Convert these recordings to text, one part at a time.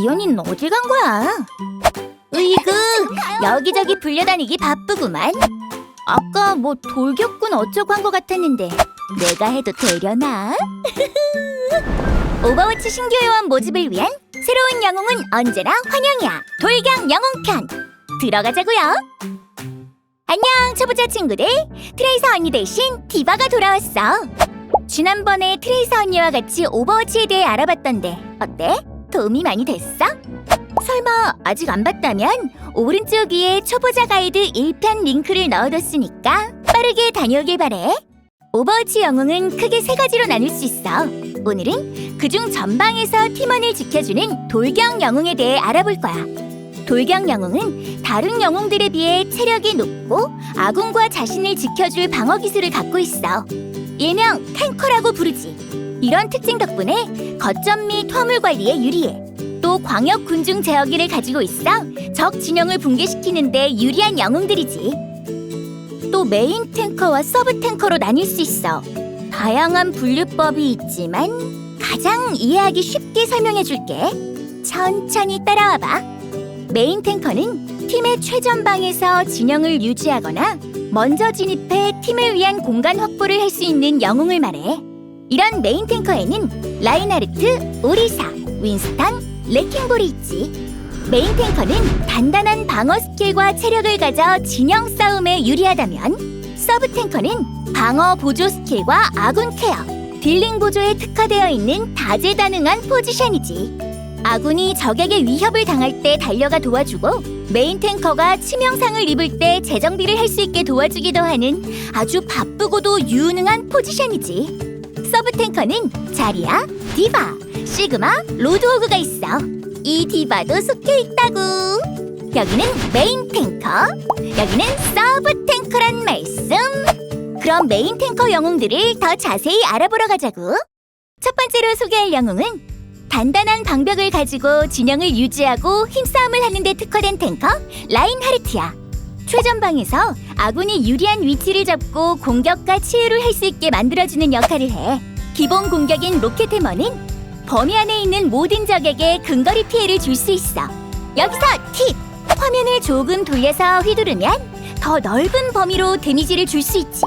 이현이는 어딜 간 거야? 으이그 여기저기 불려다니기 바쁘구만. 아까 뭐 돌격군 어쩌고 한것 같았는데 내가 해도 되려나? 오버워치 신규 회원 모집을 위한 새로운 영웅은 언제나 환영이야. 돌격 영웅편 들어가자고요. 안녕 초보자 친구들. 트레이서 언니 대신 디바가 돌아왔어. 지난번에 트레이서 언니와 같이 오버워치에 대해 알아봤던데 어때? 도움이 많이 됐어? 설마 아직 안 봤다면 오른쪽 위에 초보자 가이드 1편 링크를 넣어뒀으니까 빠르게 다녀오길 바래. 오버워치 영웅은 크게 세 가지로 나눌 수 있어. 오늘은 그중 전방에서 팀원을 지켜주는 돌격 영웅에 대해 알아볼 거야. 돌격 영웅은 다른 영웅들에 비해 체력이 높고 아군과 자신을 지켜줄 방어 기술을 갖고 있어. 일명 탱커라고 부르지. 이런 특징 덕분에 거점 및 화물 관리에 유리해. 또 광역 군중 제어기를 가지고 있어 적 진영을 붕괴시키는데 유리한 영웅들이지. 또 메인 탱커와 서브 탱커로 나뉠 수 있어. 다양한 분류법이 있지만 가장 이해하기 쉽게 설명해 줄게. 천천히 따라와 봐. 메인 탱커는 팀의 최전방에서 진영을 유지하거나 먼저 진입해 팀을 위한 공간 확보를 할 수 있는 영웅을 말해. 이런 메인 탱커에는 라인하르트, 오리사, 윈스턴, 레킹볼이 있지. 메인 탱커는 단단한 방어 스킬과 체력을 가져 진영 싸움에 유리하다면 서브 탱커는 방어 보조 스킬과 아군 케어, 딜링 보조에 특화되어 있는 다재다능한 포지션이지. 아군이 적에게 위협을 당할 때 달려가 도와주고 메인 탱커가 치명상을 입을 때 재정비를 할 수 있게 도와주기도 하는 아주 바쁘고도 유능한 포지션이지. 서브 탱커는 자리야, 디바, 시그마, 로드호그가 있어. 이 디바도 속해 있다고. 여기는 메인 탱커, 여기는 서브 탱커란 말씀. 그럼 메인 탱커 영웅들을 더 자세히 알아보러 가자고. 첫 번째로 소개할 영웅은 단단한 방벽을 가지고 진영을 유지하고 힘싸움을 하는 데 특화된 탱커 라인하르트야. 최전방에서 아군이 유리한 위치를 잡고 공격과 치유를 할 수 있게 만들어주는 역할을 해. 기본 공격인 로켓 해머는 범위 안에 있는 모든 적에게 근거리 피해를 줄 수 있어. 여기서 팁! 화면을 조금 돌려서 휘두르면 더 넓은 범위로 데미지를 줄 수 있지.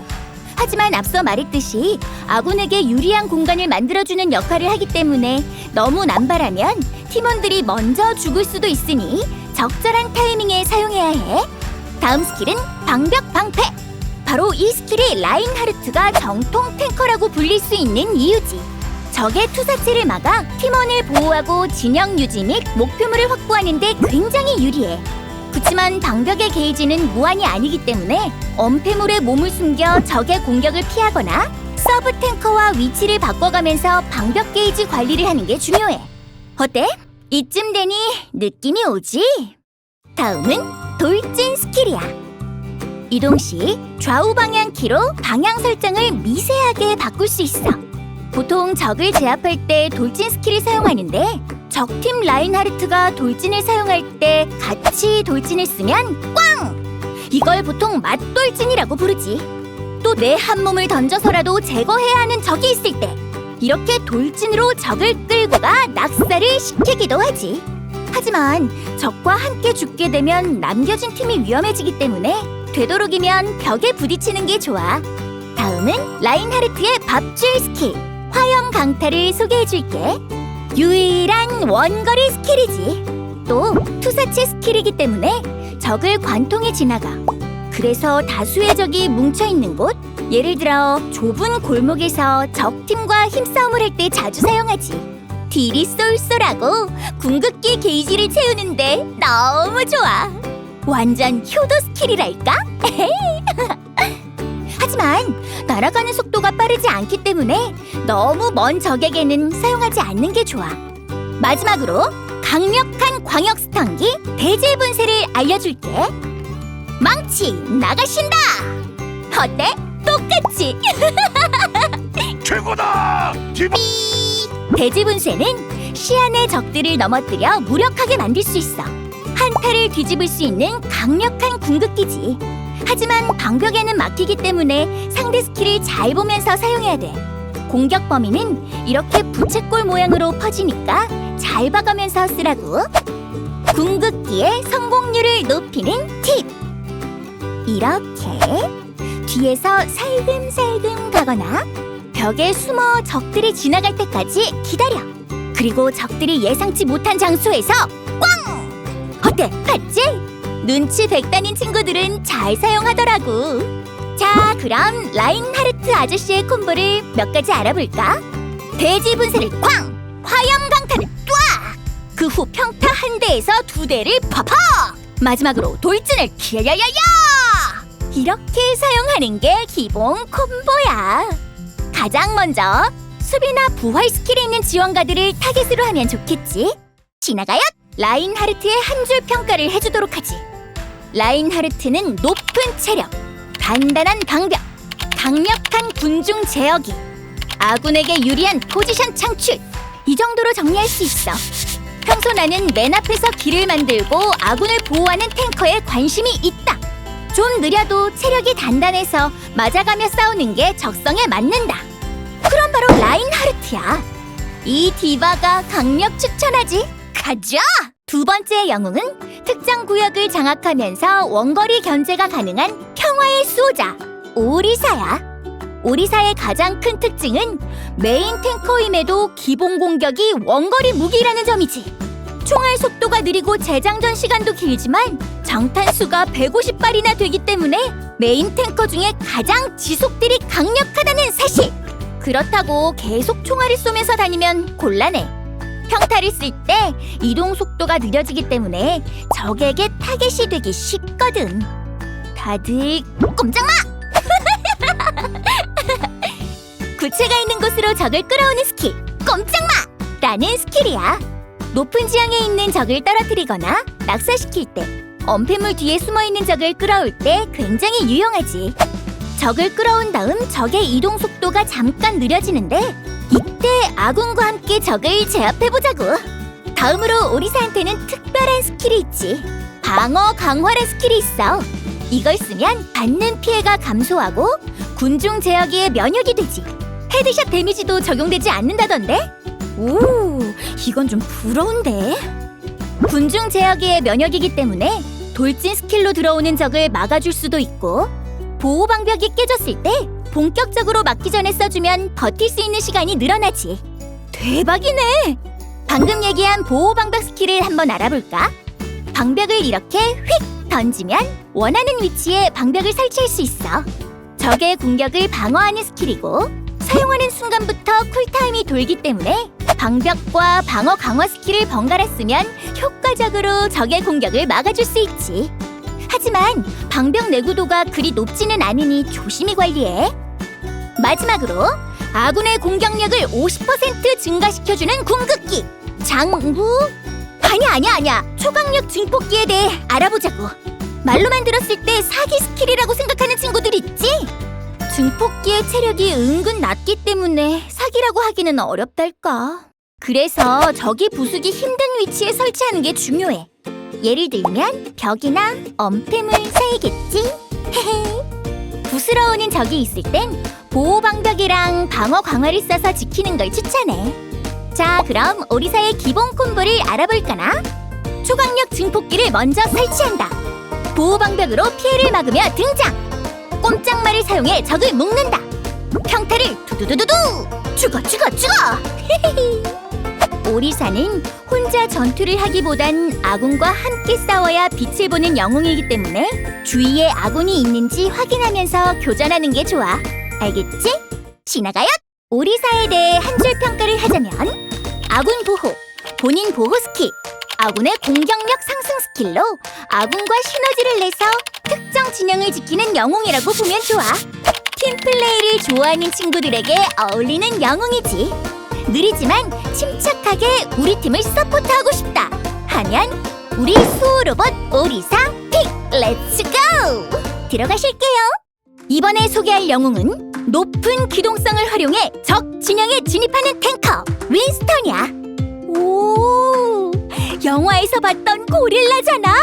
하지만 앞서 말했듯이 아군에게 유리한 공간을 만들어주는 역할을 하기 때문에 너무 남발하면 팀원들이 먼저 죽을 수도 있으니 적절한 타이밍에 사용해야 해. 다음 스킬은 방벽 방패. 바로 이 스킬이 라인하르트가 정통 탱커라고 불릴 수 있는 이유지. 적의 투사체를 막아 팀원을 보호하고 진영 유지 및 목표물을 확보하는 데 굉장히 유리해. 그치만 방벽의 게이지는 무한이 아니기 때문에 엄폐물에 몸을 숨겨 적의 공격을 피하거나 서브 탱커와 위치를 바꿔가면서 방벽 게이지 관리를 하는 게 중요해. 어때? 이쯤 되니 느낌이 오지? 다음은. 이동 시 좌우 방향 키로 방향 설정을 미세하게 바꿀 수 있어. 보통 적을 제압할 때 돌진 스킬을 사용하는데 적팀 라인하르트가 돌진을 사용할 때 같이 돌진을 쓰면 꽝! 이걸 보통 맞돌진이라고 부르지. 또 내 한 몸을 던져서라도 제거해야 하는 적이 있을 때 이렇게 돌진으로 적을 끌고 가 낙사를 시키기도 하지. 하지만 적과 함께 죽게 되면 남겨진 팀이 위험해지기 때문에 되도록이면 벽에 부딪히는 게 좋아. 다음은 라인하르트의 밥줄 스킬 화염 강타를 소개해줄게. 유일한 원거리 스킬이지. 또 투사체 스킬이기 때문에 적을 관통해 지나가. 그래서 다수의 적이 뭉쳐 있는 곳, 예를 들어 좁은 골목에서 적 팀과 힘싸움을 할 때 자주 사용하지. 딜이 쏠쏠하고 궁극기 게이지를 채우는데 너무 좋아. 완전 효도 스킬이랄까? 하지만 날아가는 속도가 빠르지 않기 때문에 너무 먼 적에게는 사용하지 않는 게 좋아. 마지막으로 강력한 광역 스턴기 대제 분쇄를 알려줄게. 망치 나가신다. 어때? 똑같이. 최고다! 디바! 대지 분쇄는 시안의 적들을 넘어뜨려 무력하게 만들 수 있어. 한타를 뒤집을 수 있는 강력한 궁극기지. 하지만 방벽에는 막히기 때문에 상대 스킬을 잘 보면서 사용해야 돼. 공격 범위는 이렇게 부채꼴 모양으로 퍼지니까 잘 봐가면서 쓰라고. 궁극기의 성공률을 높이는 팁. 이렇게 뒤에서 살금살금 가거나 벽에 숨어 적들이 지나갈 때까지 기다려. 그리고 적들이 예상치 못한 장소에서 꽝! 어때? 봤지? 눈치 백단인 친구들은 잘 사용하더라고. 자, 그럼 라인하르트 아저씨의 콤보를 몇 가지 알아볼까? 돼지 분쇄를 꽝! 화염 강타를 뚜악! 그 후 평타 한 대에서 두 대를 팍팍! 마지막으로 돌진을 키야야야야! 이렇게 사용하는 게 기본 콤보야. 가장 먼저 수비나 부활 스킬이 있는 지원가들을 타겟으로 하면 좋겠지. 지나가요. 라인하르트의 한 줄 평가를 해주도록 하지. 라인하르트는 높은 체력, 단단한 방벽, 강력한 군중 제어기, 아군에게 유리한 포지션 창출. 이 정도로 정리할 수 있어. 평소 나는 맨 앞에서 길을 만들고 아군을 보호하는 탱커에 관심이 있다. 좀 느려도 체력이 단단해서 맞아가며 싸우는 게 적성에 맞는다. 그럼 바로 라인하르트야. 이 디바가 강력 추천하지. 가자! 두 번째 영웅은 특정 구역을 장악하면서 원거리 견제가 가능한 평화의 수호자 오리사야. 오리사의 가장 큰 특징은 메인 탱커임에도 기본 공격이 원거리 무기라는 점이지. 총알 속도가 느리고 재장전 시간도 길지만 장탄 수가 150발이나 되기 때문에 메인 탱커 중에 가장 지속딜이 강력하다는 사실. 그렇다고 계속 총알을 쏘면서 다니면 곤란해. 평타를 쓸 때 이동 속도가 느려지기 때문에 적에게 타겟이 되기 쉽거든. 다들 꼼짝마! 구체가 있는 곳으로 적을 끌어오는 스킬 꼼짝마! 라는 스킬이야. 높은 지형에 있는 적을 떨어뜨리거나 낙사시킬 때 엄폐물 뒤에 숨어있는 적을 끌어올 때 굉장히 유용하지. 적을 끌어온 다음 적의 이동 속도가 잠깐 느려지는데 이때 아군과 함께 적을 제압해보자고. 다음으로 오리사한테는 특별한 스킬이 있지. 방어 강화라 스킬이 있어. 이걸 쓰면 받는 피해가 감소하고 군중 제어기에 면역이 되지. 헤드샷 데미지도 적용되지 않는다던데? 오, 이건 좀 부러운데. 군중 제어기의 면역이기 때문에 돌진 스킬로 들어오는 적을 막아줄 수도 있고 보호 방벽이 깨졌을 때 본격적으로 막기 전에 써주면 버틸 수 있는 시간이 늘어나지. 대박이네. 방금 얘기한 보호 방벽 스킬을 한번 알아볼까? 방벽을 이렇게 휙 던지면 원하는 위치에 방벽을 설치할 수 있어. 적의 공격을 방어하는 스킬이고 사용하는 순간부터 쿨타임이 돌기 때문에 방벽과 방어 강화 스킬을 번갈아 쓰면 효과적으로 적의 공격을 막아줄 수 있지. 하지만 방벽 내구도가 그리 높지는 않으니 조심히 관리해. 마지막으로 아군의 공격력을 50% 증가시켜주는 궁극기 장구 아니야 아니야 아니야. 초강력 증폭기에 대해 알아보자고. 말로만 들었을 때 사기 스킬이라고 생각하는 친구들 있지? 증폭기의 체력이 은근 낮기 때문에 사기라고 하기는 어렵달까? 그래서 적이 부수기 힘든 위치에 설치하는 게 중요해. 예를 들면 벽이나 엄폐물 사이겠지? 헤헤 부스러우는 적이 있을 땐 보호 방벽이랑 방어 강화를 써서 지키는 걸 추천해. 자, 그럼 오리사의 기본 콤보를 알아볼까나? 초강력 증폭기를 먼저 설치한다. 보호 방벽으로 피해를 막으며 등장. 꼼짝말을 사용해 적을 묶는다. 평타를 두두두두두 죽어 죽어 죽어. 오리사는 혼자 전투를 하기보단 아군과 함께 싸워야 빛을 보는 영웅이기 때문에 주위에 아군이 있는지 확인하면서 교전하는 게 좋아. 알겠지? 지나가요. 오리사에 대해 한 줄 평가를 하자면 아군 보호, 본인 보호 스킬, 아군의 공격력 상승 스킬로 아군과 시너지를 내서 특정 진영을 지키는 영웅이라고 보면 좋아. 팀 플레이를 좋아하는 친구들에게 어울리는 영웅이지. 느리지만 침착하게 우리 팀을 서포트하고 싶다 하면 우리 수호 로봇 오리사 픽 렛츠 고! 들어가실게요. 이번에 소개할 영웅은 높은 기동성을 활용해 적 진영에 진입하는 탱커 윈스턴이야. 오, 영화에서 봤던 고릴라잖아.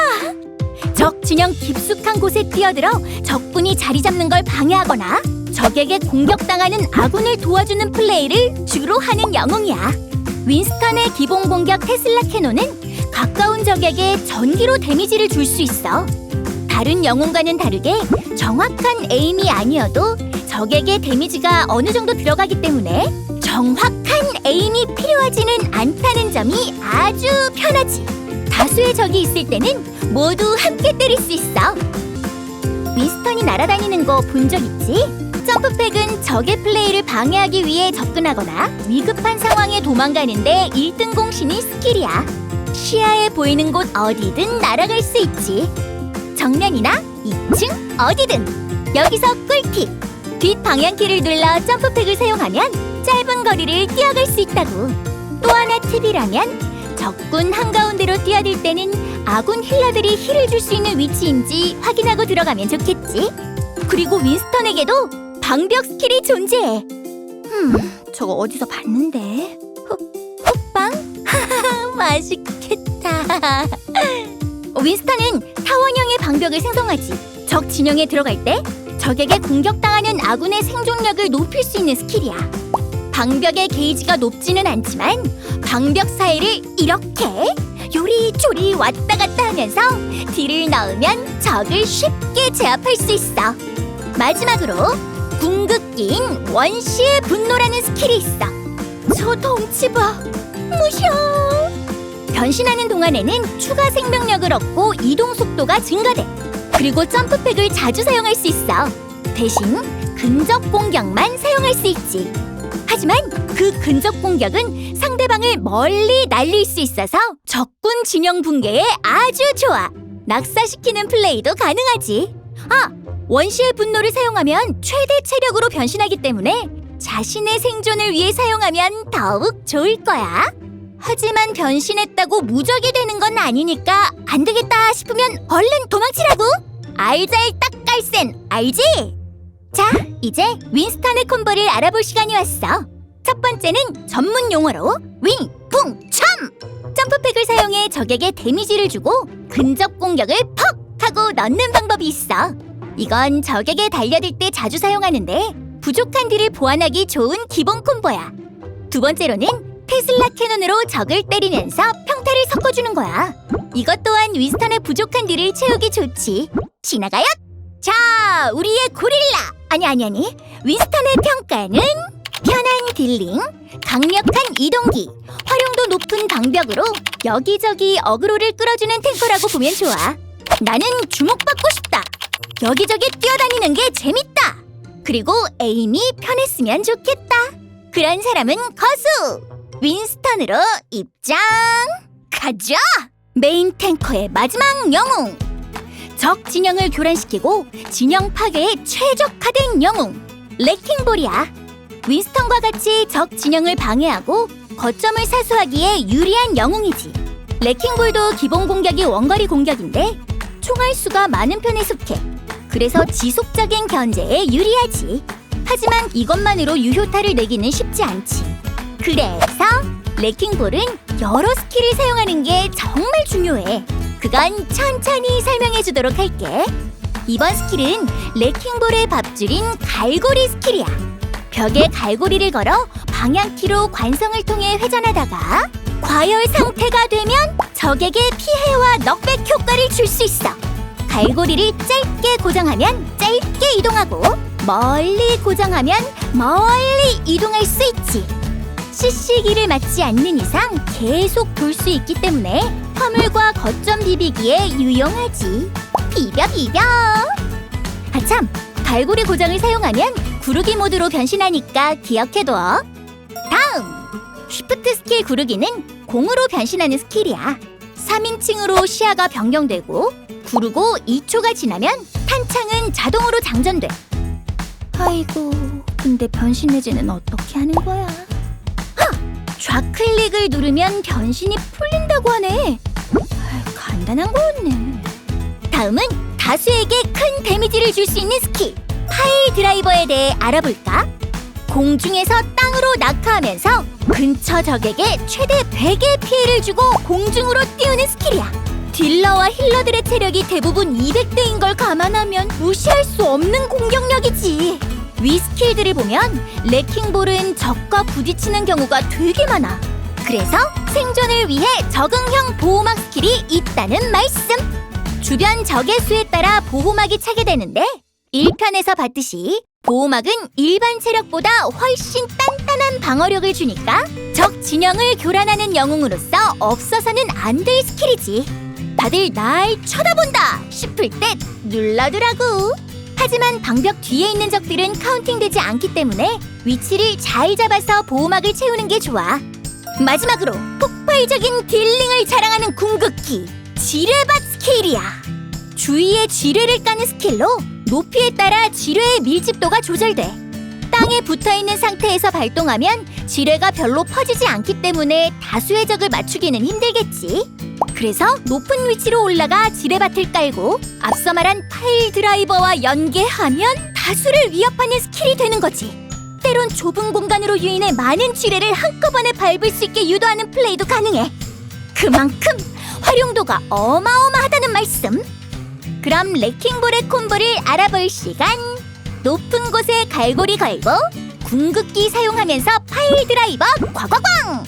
적 진영 깊숙한 곳에 뛰어들어 적군이 자리 잡는 걸 방해하거나 적에게 공격당하는 아군을 도와주는 플레이를 주로 하는 영웅이야. 윈스턴의 기본 공격 테슬라 캐논은 가까운 적에게 전기로 데미지를 줄 수 있어. 다른 영웅과는 다르게 정확한 에임이 아니어도 적에게 데미지가 어느 정도 들어가기 때문에 정확한 에임이 필요하지는 않다는 점이 아주 편하지. 다수의 적이 있을 때는 모두 함께 때릴 수 있어. 윈스턴이 날아다니는 거 본 적 있지? 점프팩은 적의 플레이를 방해하기 위해 접근하거나 위급한 상황에 도망가는데 1등 공신인 스킬이야. 시야에 보이는 곳 어디든 날아갈 수 있지. 정면이나 2층 어디든. 여기서 꿀팁. 뒷 방향키를 눌러 점프팩을 사용하면 짧은 거리를 뛰어갈 수 있다고. 또 하나 팁이라면 적군 한가운데로 뛰어들 때는 아군 힐러들이 힐을 줄 수 있는 위치인지 확인하고 들어가면 좋겠지. 그리고 윈스턴에게도 방벽 스킬이 존재해. 음, 저거 어디서 봤는데? 훅, 훅방? 맛있겠다. 윈스턴은 타원형의 방벽을 생성하지. 적 진영에 들어갈 때 적에게 공격당하는 아군의 생존력을 높일 수 있는 스킬이야. 방벽의 게이지가 높지는 않지만 방벽 사이를 이렇게 요리조리 왔다 갔다 하면서 딜을 넣으면 적을 쉽게 제압할 수 있어. 마지막으로 궁극기인 원시의 분노라는 스킬이 있어. 저 덩치 봐. 무셔. 변신하는 동안에는 추가 생명력을 얻고 이동 속도가 증가돼. 그리고 점프팩을 자주 사용할 수 있어. 대신 근접 공격만 사용할 수 있지. 하지만 그 근접 공격은 상대방을 멀리 날릴 수 있어서 적군 진영 붕괴에 아주 좋아. 낙사시키는 플레이도 가능하지. 아, 원시의 분노를 사용하면 최대 체력으로 변신하기 때문에 자신의 생존을 위해 사용하면 더욱 좋을 거야. 하지만 변신했다고 무적이 되는 건 아니니까 안 되겠다 싶으면 얼른 도망치라고. 알잘 딱깔센 알지? 자, 이제 윈스턴의 콤보를 알아볼 시간이 왔어. 첫 번째는 전문 용어로 윙, 붕, 참! 점프팩을 사용해 적에게 데미지를 주고 근접 공격을 퍽! 하고 넣는 방법이 있어. 이건 적에게 달려들 때 자주 사용하는데 부족한 딜을 보완하기 좋은 기본 콤보야. 두 번째로는 테슬라 캐논으로 적을 때리면서 평타를 섞어주는 거야. 이것 또한 윈스턴의 부족한 딜을 채우기 좋지. 지나가요! 자, 우리의 고릴라! 아니, 아니, 아니. 윈스턴의 평가는 편한 딜링, 강력한 이동기, 활용도 높은 방벽으로 여기저기 어그로를 끌어주는 탱커라고 보면 좋아. 나는 주목받고 싶다. 여기저기 뛰어다니는 게 재밌다. 그리고 에임이 편했으면 좋겠다. 그런 사람은 거수! 윈스턴으로 입장! 가자! 메인 탱커의 마지막 영웅! 적 진영을 교란시키고 진영 파괴에 최적화된 영웅 레킹볼이야. 윈스턴과 같이 적 진영을 방해하고 거점을 사수하기에 유리한 영웅이지. 레킹볼도 기본 공격이 원거리 공격인데 총알 수가 많은 편에 속해. 그래서 지속적인 견제에 유리하지. 하지만 이것만으로 유효타를 내기는 쉽지 않지. 그래서 레킹볼은 여러 스킬을 사용하는 게 정말 중요해. 그건 천천히 설명해 주도록 할게. 이번 스킬은 레킹볼의 밥줄인 갈고리 스킬이야. 벽에 갈고리를 걸어 방향키로 관성을 통해 회전하다가 과열 상태가 되면 적에게 피해와 넉백 효과를 줄 수 있어. 갈고리를 짧게 고정하면 짧게 이동하고 멀리 고정하면 멀리 이동할 수 있지. CC기를 맞지 않는 이상 계속 돌 수 있기 때문에 화물과 거점 비비기에 유용하지. 비벼 비벼. 아참, 갈고리 고정을 사용하면 구르기 모드로 변신하니까 기억해둬. 다음, 쉬프트 스킬 구르기는 공으로 변신하는 스킬이야. 3인칭으로 시야가 변경되고 구르고 2초가 지나면 탄창은 자동으로 장전돼. 아이고, 근데 변신 해제는 어떻게 하는 거야? 좌클릭을 누르면 변신이 풀린다고 하네. 간단한 거였네. 다음은 다수에게 큰 데미지를 줄 수 있는 스킬 파일 드라이버에 대해 알아볼까? 공중에서 땅으로 낙하하면서 근처 적에게 최대 100의 피해를 주고 공중으로 띄우는 스킬이야. 딜러와 힐러들의 체력이 대부분 200대인 걸 감안하면 무시할 수 없는 공격력이지. 위 스킬들을 보면 레킹볼은 적과 부딪히는 경우가 되게 많아. 그래서 생존을 위해 적응형 보호막 스킬이 있다는 말씀. 주변 적의 수에 따라 보호막이 차게 되는데 1편에서 봤듯이 보호막은 일반 체력보다 훨씬 단단한 방어력을 주니까 적 진영을 교란하는 영웅으로서 없어서는 안 될 스킬이지. 다들 날 쳐다본다 싶을 때 눌러두라고. 하지만 방벽 뒤에 있는 적들은 카운팅되지 않기 때문에 위치를 잘 잡아서 보호막을 채우는 게 좋아. 마지막으로 폭발적인 딜링을 자랑하는 궁극기 지뢰밭 스케일이야. 주위에 지뢰를 까는 스킬로 높이에 따라 지뢰의 밀집도가 조절돼. 땅에 붙어 있는 상태에서 발동하면 지뢰가 별로 퍼지지 않기 때문에 다수의 적을 맞추기는 힘들겠지. 그래서 높은 위치로 올라가 지뢰밭을 깔고 앞서 말한 파일 드라이버와 연계하면 다수를 위협하는 스킬이 되는 거지. 때론 좁은 공간으로 유인해 많은 지뢰를 한꺼번에 밟을 수 있게 유도하는 플레이도 가능해. 그만큼 활용도가 어마어마하다는 말씀. 그럼 레킹볼의 콤보를 알아볼 시간. 높은 곳에 갈고리 걸고 궁극기 사용하면서 파일 드라이버 과과광.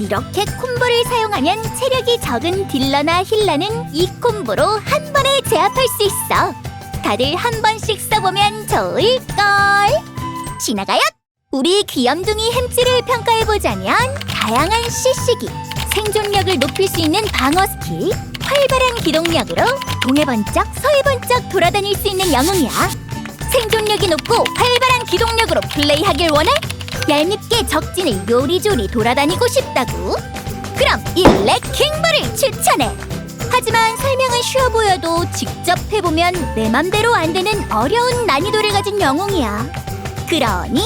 이렇게 콤보를 사용하면 체력이 적은 딜러나 힐러는 이 콤보로 한 번에 제압할 수 있어. 다들 한 번씩 써보면 좋을걸. 지나가요. 우리 귀염둥이 햄찌를 평가해보자면 다양한 CC기, 생존력을 높일 수 있는 방어 스킬, 활발한 기동력으로 동해 번쩍 서해 번쩍 돌아다닐 수 있는 영웅이야. 생존력이 높고 활발한 기동력으로 플레이하길 원해? 얄밉게 적진을 요리조리 돌아다니고 싶다고? 그럼 이 레킹볼을 추천해. 하지만 설명은 쉬워 보여도 직접 해보면 내 맘대로 안 되는 어려운 난이도를 가진 영웅이야. 그러니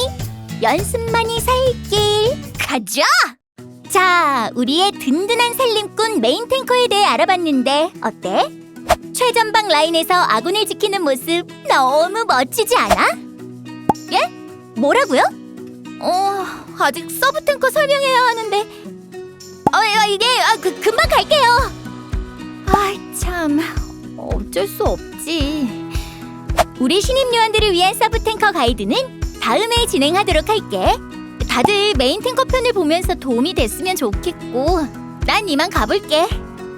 연습만이 살길 가자! 자, 우리의 든든한 살림꾼 메인 탱커에 대해 알아봤는데 어때? 최전방 라인에서 아군을 지키는 모습 너무 멋지지 않아? 예? 뭐라고요? 어, 아직 서브 탱커 설명해야 하는데 어, 어, 이게 아, 그, 금방 갈게요 아이 참 어쩔 수 없지 우리 신입 요원들을 위한 서브 탱커 가이드는 다음에 진행하도록 할게 다들 메인 탱커 편을 보면서 도움이 됐으면 좋겠고 난 이만 가볼게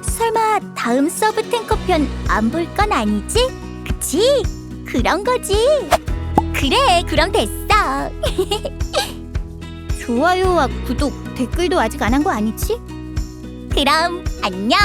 설마 다음 서브 탱커 편 안 볼 건 아니지? 그치? 그런 거지 그래 그럼 됐어 좋아요와 구독, 댓글도 아직 안 한 거 아니지? 그럼 안녕